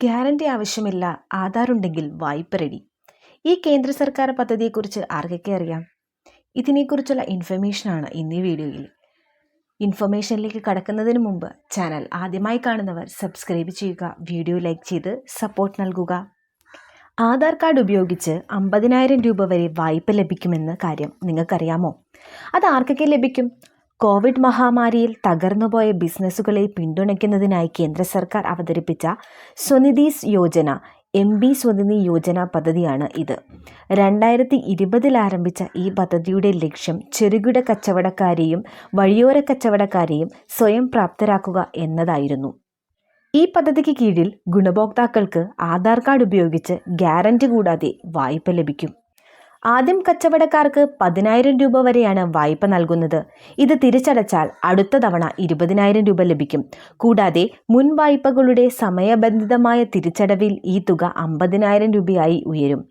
Guarantee ആവശ്യമില്ല. ആധാർ ഉണ്ടെങ്കിൽ വായ്പ റെഡി ഈ കേന്ദ്ര സർക്കാർ പദ്ധതിയെക്കുറിച്ച് ആർക്കൊക്കെ അറിയാം? ഇതിനെക്കുറിച്ചുള്ള ഇൻഫർമേഷനാണ് ഇന്നീ വീഡിയോയിൽ. ഇൻഫർമേഷനിലേക്ക് കടക്കുന്നതിന് മുമ്പ് ചാനൽ ആദ്യമായി കാണുന്നവർ സബ്സ്ക്രൈബ് ചെയ്യുക വീഡിയോ ലൈക്ക് ചെയ്ത് സപ്പോർട്ട് നൽകുക. ആധാർ കാർഡ് ഉപയോഗിച്ച് അമ്പതിനായിരം രൂപ വരെ വായ്പ ലഭിക്കുമെന്ന കാര്യം നിങ്ങൾക്കറിയാമോ? അത് ആർക്കൊക്കെ ലഭിക്കും? കോവിഡ് മഹാമാരിയിൽ തകർന്നുപോയ ബിസിനസ്സുകളെ പിന്തുണയ്ക്കുന്നതിനായി കേന്ദ്ര സർക്കാർ അവതരിപ്പിച്ച സ്വനിധീസ് യോജന എം ബി സ്വനിധി യോജന പദ്ധതിയാണ് ഇത്. രണ്ടായിരത്തി ഇരുപതിൽ ആരംഭിച്ച ഈ പദ്ധതിയുടെ ലക്ഷ്യം ചെറുകിട കച്ചവടക്കാരെയും വഴിയോര കച്ചവടക്കാരെയും സ്വയം പ്രാപ്തരാക്കുക എന്നതായിരുന്നു. ഈ പദ്ധതിക്ക് കീഴിൽ ഗുണഭോക്താക്കൾക്ക് ആധാർ കാർഡ് ഉപയോഗിച്ച് ഗ്യാരണ്ടി കൂടാതെ വായ്പ ലഭിക്കും. ആദ്യം കച്ചവടക്കാർക്ക് പതിനായിരം രൂപ വരെയാണ് വായ്പ നൽകുന്നത്. ഇത് തിരിച്ചടച്ചാൽ അടുത്ത തവണ ഇരുപതിനായിരം രൂപ ലഭിക്കും. കൂടാതെ മുൻ വായ്പകളുടെ സമയബന്ധിതമായ തിരിച്ചടവിൽ ഈ തുക അമ്പതിനായിരം രൂപയായി ഉയരും.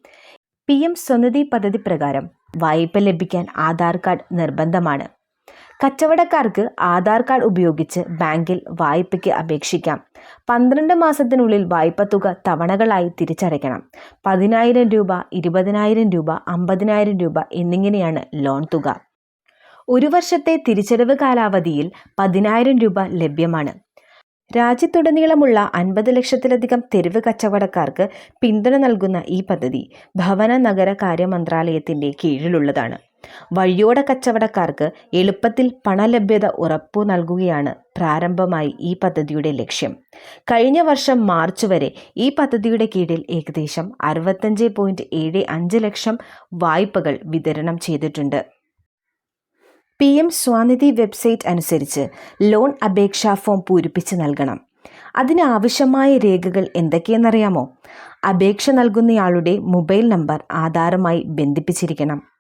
പി എം സ്വനിധി പദ്ധതി പ്രകാരം വായ്പ ലഭിക്കാൻ ആധാർ കാർഡ് നിർബന്ധമാണ്. കച്ചവടക്കാർക്ക് ആധാർ കാർഡ് ഉപയോഗിച്ച് ബാങ്കിൽ വായ്പയ്ക്ക് അപേക്ഷിക്കാം. പന്ത്രണ്ട് മാസത്തിനുള്ളിൽ വായ്പ തുക തവണകളായി തിരിച്ചടയ്ക്കണം. പതിനായിരം രൂപ ഇരുപതിനായിരം രൂപ അമ്പതിനായിരം രൂപ എന്നിങ്ങനെയാണ് ലോൺ തുക. ഒരു വർഷത്തെ തിരിച്ചടവ് കാലാവധിയിൽ പതിനായിരം രൂപ ലഭ്യമാണ്. രാജ്യത്തുടനീളമുള്ള അൻപത് ലക്ഷത്തിലധികം തെരുവ് കച്ചവടക്കാർക്ക് പിന്തുണ നൽകുന്ന ഈ പദ്ധതി ഭവന നഗര കാര്യ മന്ത്രാലയത്തിന്റെ കീഴിലുള്ളതാണ്. വഴിയോട കച്ചവടക്കാർക്ക് എളുപ്പത്തിൽ പണലഭ്യത ഉറപ്പു നൽകുകയാണ് പ്രാരംഭമായി ഈ പദ്ധതിയുടെ ലക്ഷ്യം. കഴിഞ്ഞ വർഷം മാർച്ച് വരെ ഈ പദ്ധതിയുടെ കീഴിൽ ഏകദേശം അറുപത്തഞ്ച് പോയിന്റ് ഏഴ് അഞ്ച് ലക്ഷം വായ്പകൾ വിതരണം ചെയ്തിട്ടുണ്ട്. പി എം സ്വാനിധി വെബ്സൈറ്റ് അനുസരിച്ച് ലോൺ അപേക്ഷാ ഫോം പൂരിപ്പിച്ച് നൽകണം. അതിനാവശ്യമായ രേഖകൾ എന്തൊക്കെയെന്നറിയാമോ? അപേക്ഷ നൽകുന്നയാളുടെ മൊബൈൽ നമ്പർ ആധാറുമായി ബന്ധിപ്പിച്ചിരിക്കണം.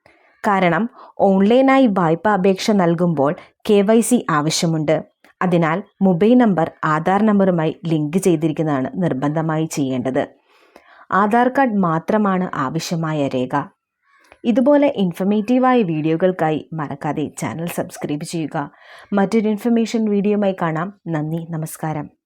കാരണം ഓൺലൈനായി വായ്പ അപേക്ഷ നൽകുമ്പോൾ കെ വൈ സി ആവശ്യമുണ്ട്. അതിനാൽ മൊബൈൽ നമ്പർ ആധാർ നമ്പറുമായി ലിങ്ക് ചെയ്തിരിക്കുന്നതാണ് നിർബന്ധമായി ചെയ്യേണ്ടത്. ആധാർ കാർഡ് മാത്രമാണ് ആവശ്യമായ രേഖ. ഇതുപോലെ ഇൻഫർമേറ്റീവായ വീഡിയോകൾക്കായി മറക്കാതെ ചാനൽ സബ്സ്ക്രൈബ് ചെയ്യുക. മറ്റൊരു ഇൻഫർമേഷൻ വീഡിയോയുമായി കാണാം. നന്ദി നമസ്കാരം.